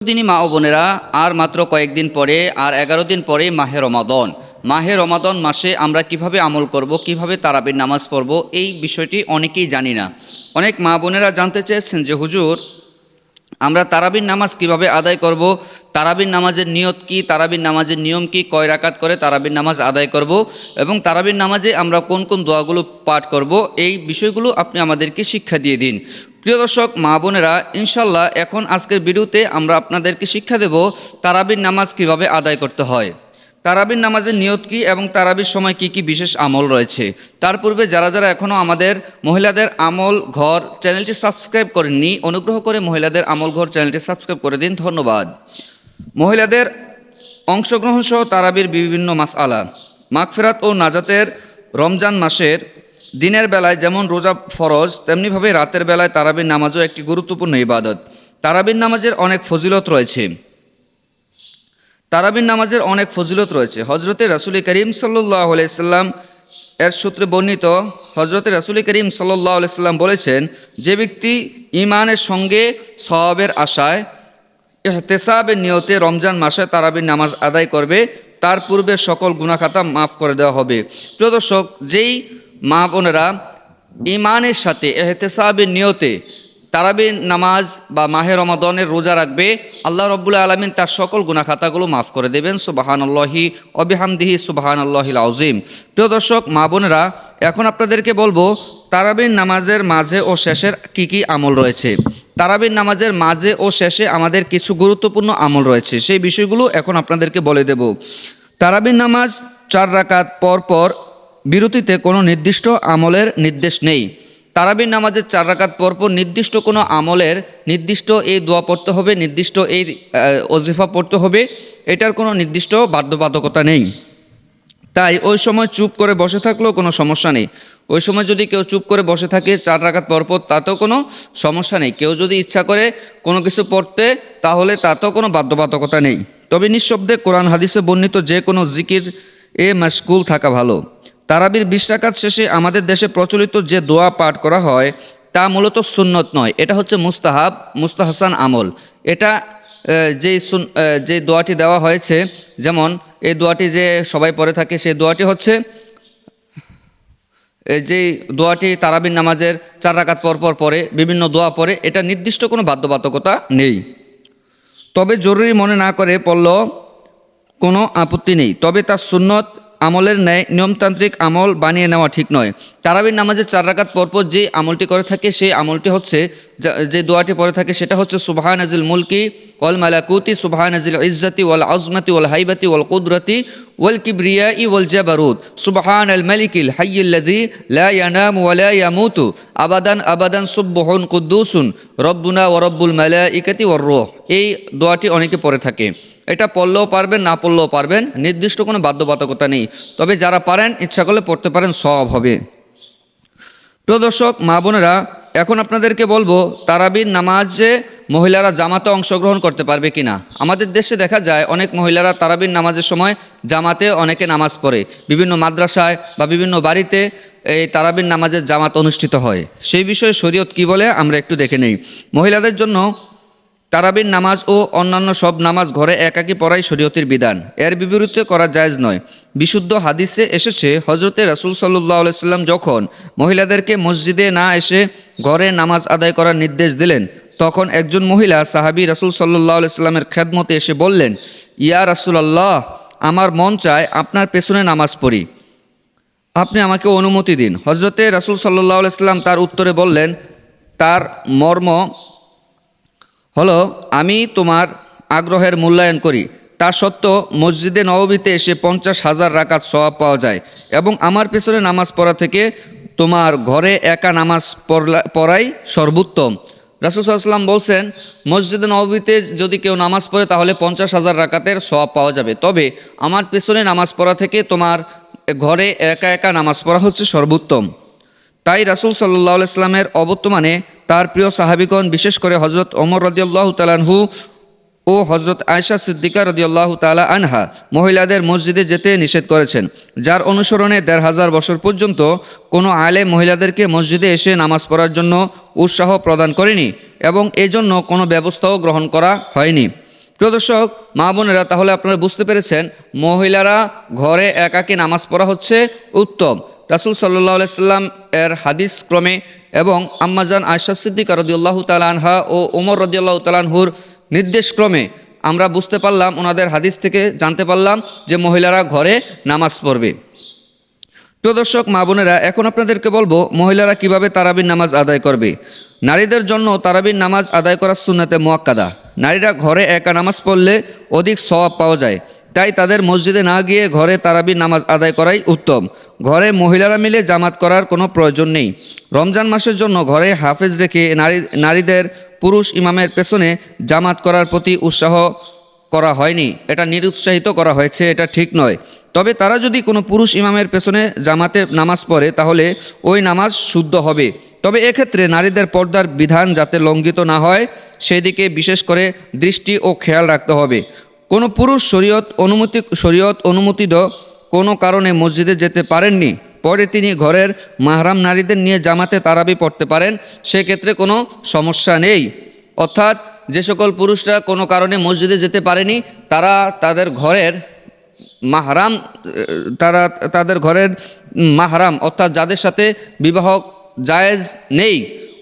দিনই মা ও বোনেরা, আর মাত্র কয়েকদিন পরে, আর এগারো দিন পরে মাহে রমাদন। মাহে রমাদন মাসে আমরা কীভাবে আমল করব, কীভাবে তারাবির নামাজ পড়ব, এই বিষয়টি অনেকেই জানি না। অনেক মা বোনেরা জানতে চেয়েছেন যে, হুজুর, আমরা তারাবির নামাজ কীভাবে আদায় করব? তারাবির নামাজের নিয়ত কি? তারাবির নামাজের নিয়ম কি? কয় রাকাত করে তারাবির নামাজ আদায় করব? এবং তারাবির নামাজে আমরা কোন কোন দোয়াগুলো পাঠ করব? এই বিষয়গুলো আপনি আমাদেরকে শিক্ষা দিয়ে দিন। প্রিয় দর্শক, মা বোনেরা, ইনশাল্লাহ এখন আজকের ভিডিওতে আমরা আপনাদেরকে শিক্ষা দেব তারাবির নামাজ কীভাবে আদায় করতে হয়। তারাবির নামাজের নিয়ত কি এবং তারাবির সময় কি কি বিশেষ আমল রয়েছে? তার পূর্বে যারা যারা এখনও আমাদের মহিলাদের আমল ঘর চ্যানেলটি সাবস্ক্রাইব করেননি, অনুগ্রহ করে মহিলাদের আমল ঘর চ্যানেলটি সাবস্ক্রাইব করে দিন। ধন্যবাদ। মহিলাদের অংশগ্রহণ সহ তারাবির বিভিন্ন মাস আলা মাগফেরাত ও নাজাতের রমজান মাসের দিনের বেলায় যেমন রোজা ফরজ, তেমনিভাবে রাতের বেলায় তারাবির নামাজও একটি গুরুত্বপূর্ণ ইবাদত। তারাবির নামাজের অনেক ফজিলত রয়েছে। তারাবির নামাজের অনেক ফজিলত রয়েছে। হজরতে রাসুল করিম সাল্লাহ আলাইসাল্লাম এর সূত্রে বর্ণিত হজরতে রাসুল করিম সাল্লাহ আলাইসাল্লাম বলেছেন, যে ব্যক্তি ইমানের সঙ্গে সওয়াবের আশায় এহতেসাবের নিয়তে রমজান মাসে তারাবির নামাজ আদায় করবে, তার পূর্বে সকল গুণাখাতা মাফ করে দেওয়া হবে। প্রিয় দর্শক, যেই মা বোনেরা ইমানের সাথে, এহতেসাবের নিয়তে তারাবির নামাজ বা মাহে রমাদনের রোজা রাখবে। আল্লাহ রব্বুল্লা আলমিন তার সকল গুণাখাতাগুলো মাফ করে দেবেন। সুবাহান আল্লাহি অবিহামদিহি সুবাহান আল্লাহিল আউজিম প্রিয় দর্শক, মা বোনেরা, এখন আপনাদেরকে বলব তারাবির নামাজের মাঝে ও শেষের কি কি আমল রয়েছে? তারাবির নামাজের মাঝে ও শেষে আমাদের কিছু গুরুত্বপূর্ণ আমল রয়েছে। সেই বিষয়গুলো এখন আপনাদেরকে বলে দেব। তারাবির নামাজ চার রাকাত পর পর বিরতিতে কোনো নির্দিষ্ট আমলের নির্দেশ নেই। তারাবির নামাজের চার রাকাত পরপর নির্দিষ্ট কোনো আমলের নির্দিষ্ট এই দোয়া পড়তে হবে, নির্দিষ্ট এই ওজিফা পড়তে হবে, এটার কোনো নির্দিষ্ট বাধ্যবাধকতা নেই। তাই ওই সময় চুপ করে বসে থাকলেও কোনো সমস্যা নেই। ওই সময় যদি কেউ চুপ করে বসে থাকে চার রাকাত পরপর, তাতেও কোনো সমস্যা নেই। কেউ যদি ইচ্ছা করে কোনো কিছু পড়তে, তাহলে তাতেও কোনো বাধ্যবাধকতা নেই। তবে নিঃশব্দে কোরআন হাদিসে বর্ণিত যে কোনো জিকির এ মাসকুল থাকা ভালো। তারাবির বিশ রাকাত শেষে আমাদের দেশে প্রচলিত যে দোয়া পাঠ করা হয়, তা মূলত সুন্নত নয়। এটা হচ্ছে মুস্তাহাব, মুস্তাহাসান আমল। এটা যেই যে দোয়াটি দেওয়া হয়েছে, যেমন এই দোয়াটি যে সবাই পড়ে থাকে, সেই দোয়াটি হচ্ছে যে দোয়াটি তারাবির নামাজের চার রাকাত পর পর পরে বিভিন্ন দোয়া পড়ে, এটা নির্দিষ্ট কোনো বাধ্যবাধকতা নেই। তবে জরুরি মনে না করে পড়লেও কোনো আপত্তি নেই। তবে তার সুন্নত আমলের ন্যায় নিয়মতান্ত্রিক আমল বানিয়ে নেওয়া ঠিক নয়। তারাবির নামাজের চার রাকাত পরপর যে আমলটি করে থাকে, সেই আমলটি হচ্ছে, যা- দোয়াটি পরে থাকে, সেটা হচ্ছে সুবাহান আজিল মুলকি ওয়াল মালাকুতি সুবাহান নাজিল ইজ্জতি ওয়াল আজমতি ওয়াল হাইবাতি ওয়াল কুদরতি ওয়াল কিবরিয়া ই ওয়াল জাবারুদ সুবাহান আল মালিকিল হাইয়িল্লাযী লা ইয়ানামু ওয়া লা ইয়ামুতু। আবাদান আবাদান সুবহুন কুদ্দুসুন। রব্বুনা ওয়া রব্বুল মালাইকাতি ওয়ার রূহ। এই দোয়াটি অনেকে পড়ে থাকে। এটা পড়লেও পারবেন, না পড়লেও পারবেন, নির্দিষ্ট কোনো বাধ্যবাধকতা নেই। তবে যারা পারেন, ইচ্ছা করলে পড়তে পারেন সব হবে। প্রিয় দর্শক, মা বোনেরা, এখন আপনাদেরকে বলব, তারাবির নামাজে মহিলারা জামাতে অংশগ্রহণ করতে পারবে কিনা? আমাদের দেশে দেখা যায়, অনেক মহিলারা তারাবির নামাজের সময় জামাতে অনেকে নামাজ পড়ে। বিভিন্ন মাদ্রাসায় বা বিভিন্ন বাড়িতে এই তারাবির নামাজের জামাত অনুষ্ঠিত হয়। সেই বিষয়ে শরীয়ত কি বলে, আমরা একটু দেখে নেই। মহিলাদের জন্য তারাবির নামাজ ও অন্যান্য সব নামাজ ঘরে একাকী পড়াই শরীয়তের বিধান। এর বিপরীতে করা জায়জ নয়। বিশুদ্ধ হাদিসে এসেছে হজরতে রাসুল সাল্লাহ আলাইসাল্লাম যখন মহিলাদেরকে মসজিদে না এসে ঘরে নামাজ আদায় করার নির্দেশ দিলেন, তখন একজন মহিলা সাহাবি রাসুল সাল্লাহ আলাইস্লামের খেদমতে এসে বললেন, ইয়া রাসুল আল্লাহ আমার মন চায় আপনার পেছনে নামাজ পড়ি। আপনি আমাকে অনুমতি দিন। হজরতে রাসুল সাল্লাহ আলাইস্লাম তার উত্তরে বললেন, তার মর্ম হলো, আমি তোমার আগ্রহের মূল্যায়ন করি। তা সত্ত্বেও মসজিদে নববীতে এসে পঞ্চাশ হাজার রাকাত সওয়াব পাওয়া যায় এবং আমার পেছনে নামাজ পড়া থেকে তোমার ঘরে একা নামাজ পড়াই সর্বোত্তম। রাসুসাল্লাম বলছেন, মসজিদে নববীতে যদি কেউ নামাজ পড়ে তাহলে পঞ্চাশ হাজার রাকাতের সওয়াব পাওয়া যাবে। তবে আমার পেছনে নামাজ পড়া থেকে তোমার ঘরে একা একা নামাজ পড়া হচ্ছে সর্বোত্তম। তাই রাসুল সাল্লাহ ইসলামের অবর্তমানে তার প্রিয় সাহাবিগণ, বিশেষ করে হজরত ওমর রদিয়াল্লাহ তালানহু ও হজরত আয়সা সিদ্দিকা রদিয়াল্লাহ তালা আনহা মহিলাদের মসজিদে যেতে নিষেধ করেছেন। যার অনুসরণে দেড় হাজার বছর পর্যন্ত কোনো আলে মহিলাদেরকে মসজিদে এসে নামাজ পড়ার জন্য উৎসাহ প্রদান করেনি এবং এজন্য কোনো ব্যবস্থাও গ্রহণ করা হয়নি। প্রিয় দর্শক, মা বোনেরা, তাহলে আপনারা বুঝতে পেরেছেন, মহিলারা ঘরে একাকী নামাজ পড়া হচ্ছে উত্তম। রাসুল সাল্লাহ সাল্লাম এর হাদিস ক্রমে এবং আম্মাজান আয়সা সিদ্দিকা রদিউল্লাহ তালানহা ও ওমর রদিউল্লাহ তালানহুর নির্দেশ ক্রমে আমরা বুঝতে পারলাম, ওনাদের হাদিস থেকে জানতে পারলাম যে মহিলারা ঘরে নামাজ পড়বে। প্রিয় দর্শক, মা বোনেরা, এখন আপনাদেরকে বলব, মহিলারা কীভাবে তারাবির নামাজ আদায় করবে? নারীদের জন্য তারাবির নামাজ আদায় করার সুন্নাতে মোয়াক্কাদা। নারীরা ঘরে একা নামাজ পড়লে অধিক সওয়াব পাওয়া যায়। তাই তাদের মসজিদে না গিয়ে ঘরে তারাবির নামাজ আদায় করাই উত্তম। ঘরে মহিলারা মিলে জামাত করার কোনো প্রয়োজন নেই। রমজান মাসের জন্য ঘরে হাফেজ রেখে নারী, নারীদের পুরুষ ইমামের পেছনে জামাত করার প্রতি উৎসাহ করা হয়নি। এটা নিরুৎসাহিত করা হয়েছে, এটা ঠিক নয়। তবে তারা যদি কোনো পুরুষ ইমামের পেছনে জামাতে নামাজ পড়ে, তাহলে ওই নামাজ শুদ্ধ হবে। তবে এক্ষেত্রে নারীদের পর্দার বিধান যাতে লঙ্ঘিত না হয়, সেদিকে বিশেষ করে দৃষ্টি ও খেয়াল রাখতে হবে। কোনো পুরুষ শরীয়ত অনুমতি, শরীয়ত অনুমোদিত কোনো কারণে মসজিদে যেতে পারেননি। পরে তিনি ঘরের মাহরাম নারীদের নিয়ে জামাতে তারাবি পড়তে পারেন, সেক্ষেত্রে কোনো সমস্যা নেই। অর্থাৎ যে সকল পুরুষরা কোনো কারণে মসজিদে যেতে পারেনি, তারা তাদের ঘরের মাহরাম, তারা তাদের ঘরের মাহরাম, অর্থাৎ যাদের সাথে বিবাহ জায়েজ নেই,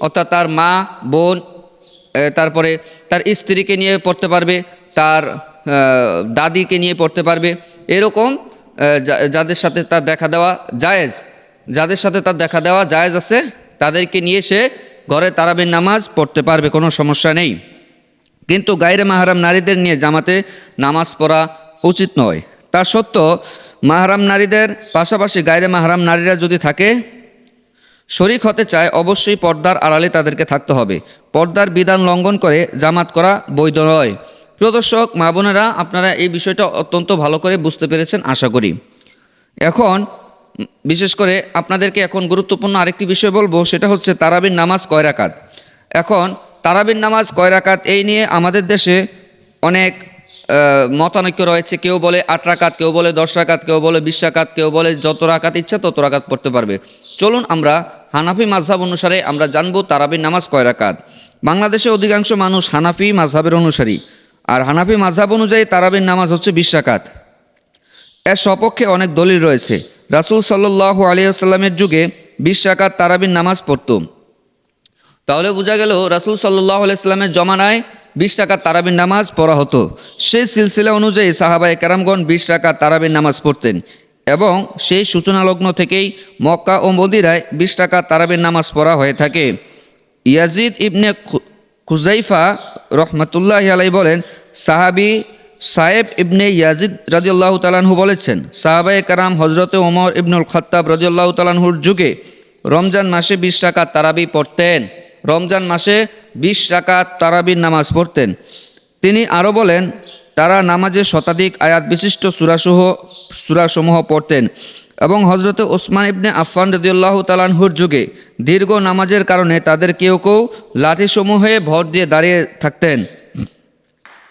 অর্থাৎ তার মা, বোন তারপরে তার স্ত্রীকে নিয়ে পড়তে পারবে, তার দাদিকে নিয়ে পড়তে পারবে। এরকম যাদের সাথে তার দেখা দেওয়া জায়েজ, যাদের সাথে তার দেখা দেওয়া জায়েজ আছে, তাদেরকে নিয়ে সে ঘরে তারাবির নামাজ পড়তে পারবে, কোনো সমস্যা নেই। কিন্তু গায়রে মাহারাম নারীদের নিয়ে জামাতে নামাজ পড়া উচিত নয়। তা সত্ত্বেও, মাহারাম নারীদের পাশাপাশি গায়রে মাহারাম নারীরা যদি থাকে, শরিক হতে চায়, অবশ্যই পর্দার আড়ালে তাদেরকে থাকতে হবে। পর্দার বিধান লঙ্ঘন করে জামাত করা বৈধ নয়। প্রিয় দর্শক, মা বোনেরা, আপনারা এই বিষয়টা অত্যন্ত ভালো করে বুঝতে পেরেছেন, আশা করি। এখন, বিশেষ করে আপনাদেরকে এখন গুরুত্বপূর্ণ আরেকটি বিষয় বলব, সেটা হচ্ছে তারাবির নামাজ কয় রাকাত? এখন, তারাবির নামাজ কয় রাকাত? এই নিয়ে আমাদের দেশে অনেক মতানৈক্য রয়েছে। কেউ বলে আট রাকাত, কেউ বলে দশ রাকাত, কেউ বলে বিশ রাকাত, কেউ বলে যত রাকাত ইচ্ছা তত রাকাত পড়তে পারবে। চলুন আমরা হানাফি মাঝহাব অনুসারে আমরা জানব তারাবির নামাজ কয় রাকাত। বাংলাদেশে অধিকাংশ মানুষ হানাফি মাঝহাবের অনুসারী। আর হানাফি মাঝহাব অনুযায়ী তারাবির নামাজ হচ্ছে বিশ রাকাত। এর সপক্ষে অনেক দলিল রয়েছে। রাসূল সাল্লাল্লাহু আলাইহি আসাল্লামের যুগে বিশ তারাবির নামাজ পড়ত তাহলে বোঝা গেল রাসূল সাল্লাল্লাহু আলাইহি সাল্লামের জমানায় বিশ রাকাত তারাবির নামাজ পড়া হতো। সেই সিলসিলা অনুযায়ী সাহাবায়ে কেরামগণ বিশ রাকাত তারাবির নামাজ পড়তেন এবং সেই সূচনা লগ্ন থেকেই মক্কা ও মদিরায় বিশ টাকা তারাবির নামাজ পড়া হয়ে থাকে। ইয়াজিদ ইবনে খুজাইফা রহমতুল্লাহ আলাই বলেন, সাহাবি সাহেব ইবনে ইয়াজিদ রাজিউল্লাহ তালানহু বলেছেন, সাহাবায়ে কারাম হজরতে ওমর ইবনুল খত্তাব রাজিউল্লাহ তালানহুর যুগে রমজান মাসে বিশ রাকাত তারাবি পড়তেন। রমজান মাসে বিশ রাকাত তারাবির নামাজ পড়তেন। তিনি আরও বলেন, তারা নামাজে শতাধিক আয়াত বিশিষ্ট সুরাসহ, সুরাসমূহ পড়তেন। এবং হজরত ওসমান ইবনে আফফান রদিউল্লাহ তালানহুর যুগে দীর্ঘ নামাজের কারণে তাদের কেউ কেউ লাঠিসমূহে ভর দিয়ে দাঁড়িয়ে থাকতেন।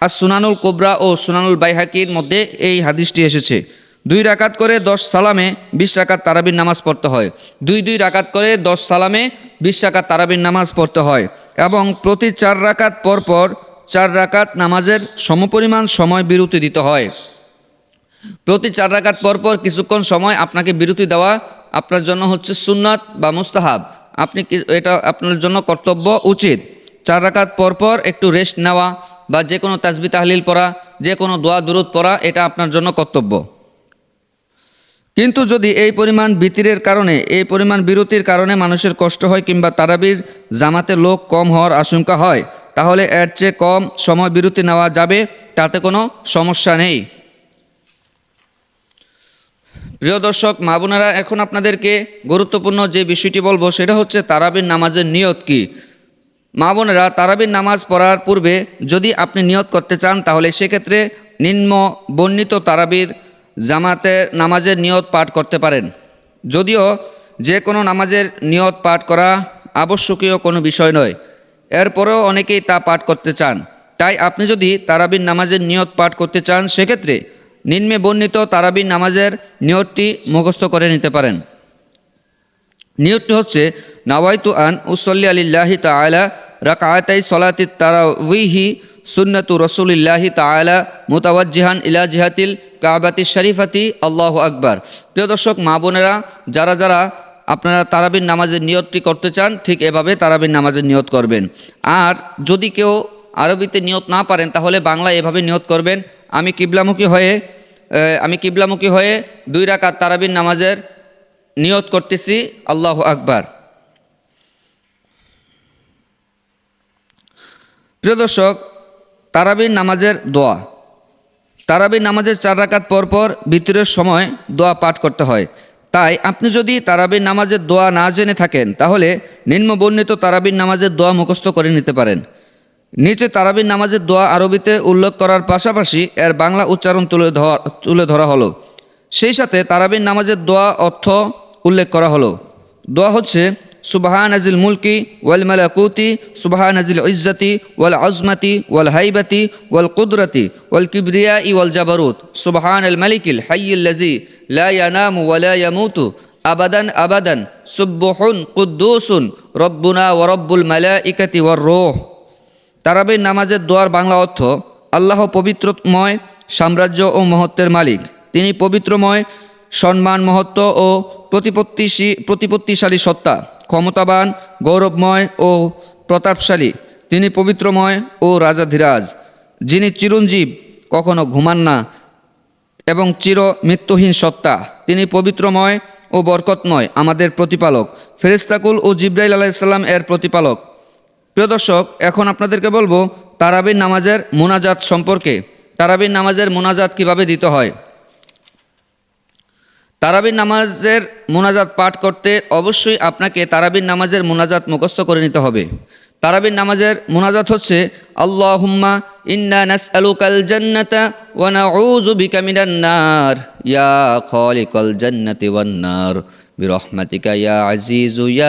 আর সুনানুল কোবরা ও সুনানুল বাইহাকির মধ্যে এই হাদিসটি এসেছে। দুই রাকাত করে দশ সালামে বিশ রাকাত তারাবির নামাজ পড়তে হয়। দুই দুই রাকাত করে দশ সালামে বিশ রাকাত তারাবির নামাজ পড়তে হয় এবং প্রতি চার রাকাত পর পর চার রাকাত নামাজের সমপরিমাণ সময় বিরতি দিতে হয়। প্রতি চার রাকাত পর পর কিছুক্ষণ সময় আপনাকে বিরতি দেওয়া আপনার জন্য হচ্ছে সুন্নাত বা মুস্তাহাব। আপনি এটা আপনার জন্য কর্তব্য উচিত। চার রাকাত পর পর একটু রেস্ট নেওয়া বা যে কোনো তাজবি তাহলিল পড়া যে কোনো দোয়া দুরুদ পড়া, এটা আপনার জন্য কর্তব্য। কিন্তু যদি এই পরিমাণ বিতিরের কারণে, এই পরিমাণ বিরতির কারণে মানুষের কষ্ট হয় কিংবা তারাবির জামাতে লোক কম হওয়ার আশঙ্কা হয়, তাহলে এর চেয়ে কম সময় বিরতি নেওয়া যাবে, তাতে কোনো সমস্যা নেই। প্রিয় দর্শক, মা বোনেরা, এখন আপনাদেরকে গুরুত্বপূর্ণ যে বিষয়টি বলব, সেটা হচ্ছে তারাবির নামাজের নিয়ত কি। মা বোনেরা, তারাবির নামাজ পড়ার পূর্বে যদি আপনি নিয়ত করতে চান, তাহলে সেক্ষেত্রে নিম্ন বর্ণিত তারাবির জামাতের নামাজের নিয়ত পাঠ করতে পারেন। যদিও যে কোনো নামাজের নিয়ত পাঠ করা আবশ্যকীয় কোনো বিষয় নয়। এরপরেও অনেকেই তা পাঠ করতে চান। তাই আপনি যদি তারাবির নামাজের নিয়ত পাঠ করতে চান, সেক্ষেত্রে নিম্নে বর্ণিত তারাবির নামাজের নিয়তটি মুখস্থ করে নিতে পারেন। নিয়তটি হচ্ছে, নাওয়াইতু আন উসল্লি আলিল্লাহি তাআলা রাকাতাই সলাতি তারাউইহি সুন্নাতু রসুলিল্লাহি তালা মুতাওয়াজ্জিহান ইলা জিহাতিল কাবাতি শরীফাতি। আল্লাহ আকবার। প্রিয় দর্শক, মা বোনেরা, যারা যারা আপনারা তারাবির নামাজের নিয়তটি করতে চান, ঠিক এভাবে তারাবির নামাজের নিয়ত করবেন। আর যদি কেউ আরবিতে নিয়ত না পারেন, তাহলে বাংলা এভাবে নিয়ত করবেন, আমি কিবলামুখী হয়ে আমি কিবলামুখী হয়ে দুই রাকাত তারাবির নামাজের নিয়ত করতেছি। আল্লাহ আকবার। প্রিয় দর্শক, তারাবির নামাজের দোয়া। তারাবির নামাজের চার রাকাত পর পর ভিতরের সময় দোয়া পাঠ করতে হয়। তাই আপনি যদি তারাবির নামাজের দোয়া না জেনে থাকেন, তাহলে নিম্ন বর্ণিত তারাবির নামাজের দোয়া মুখস্থ করে নিতে পারেন। নিচে তারাবির নামাজের দোয়া আরবিতে উল্লেখ করার পাশাপাশি এর বাংলা উচ্চারণ তুলে ধরা তুলে ধরা হলো। সেই সাথে তারাবির নামাজের দোয়া অর্থ উল্লেখ করা হলো। দোয়া হচ্ছে সুবাহান আজিল মুলকি ওয়াল মালাকুতি সুবাহান আজিল ইজ্জতি ওয়াল আজমাতি ওয়াল হাইবাতি ওয়াল কুদরতি ওয়াল কিবরিয়া ই ওয়াল জাবারুত। সুবাহান আল মালিকিল হাইয়িল্লাজি লা ইয়ানামু ওয়া লা ইয়ামুতু। আবাদান আবাদান সুব্বুহুন কুদ্দুসুন, রব্বুনা ওয়া রব্বুল মালাইকাতি ওয়ার রূহ। তারাবির নামাজের দোয়ার বাংলা অর্থ, আল্লাহ পবিত্রময় সাম্রাজ্য ও মহত্বের মালিক। তিনি পবিত্রময়, সম্মান, মহত্ব ও প্রতিপত্তিশী, প্রতিপত্তিশালী সত্তা, ক্ষমতাবান, গৌরবময় ও প্রতাপশালী। তিনি পবিত্রময় ও রাজাধিরাজ, যিনি চিরঞ্জীব, কখনো ঘুমান না, এবং চির মৃত্যুহীন সত্তা। তিনি পবিত্রময় ও বরকতময় আমাদের প্রতিপালক। ফেরেস্তাকুল ও জিব্রাইল আলাইসাল্লাম এর প্রতিপালক। প্রিয় দর্শক, এখন আপনাদেরকে বলব তারাবির নামাজের মোনাজাত সম্পর্কে। তারাবির নামাজের মোনাজাত কীভাবে দিতে হয়? তারাবির নামাজের মোনাজাত পাঠ করতে অবশ্যই আপনাকে তারাবির নামাজের মোনাজাত মুখস্থ করে নিতে হবে। তারাবির নামাজের মোনাজাত হচ্ছে, আল্লাহুম্মা ইন্না নাসআলুকাল জান্নাতা ওয়া নাউযু বিকা মিনান নার। ইয়া খালিকাল জান্নাতি ওয়ান নার। বিরহমাতিকা ইয়া আজিজু ইয়া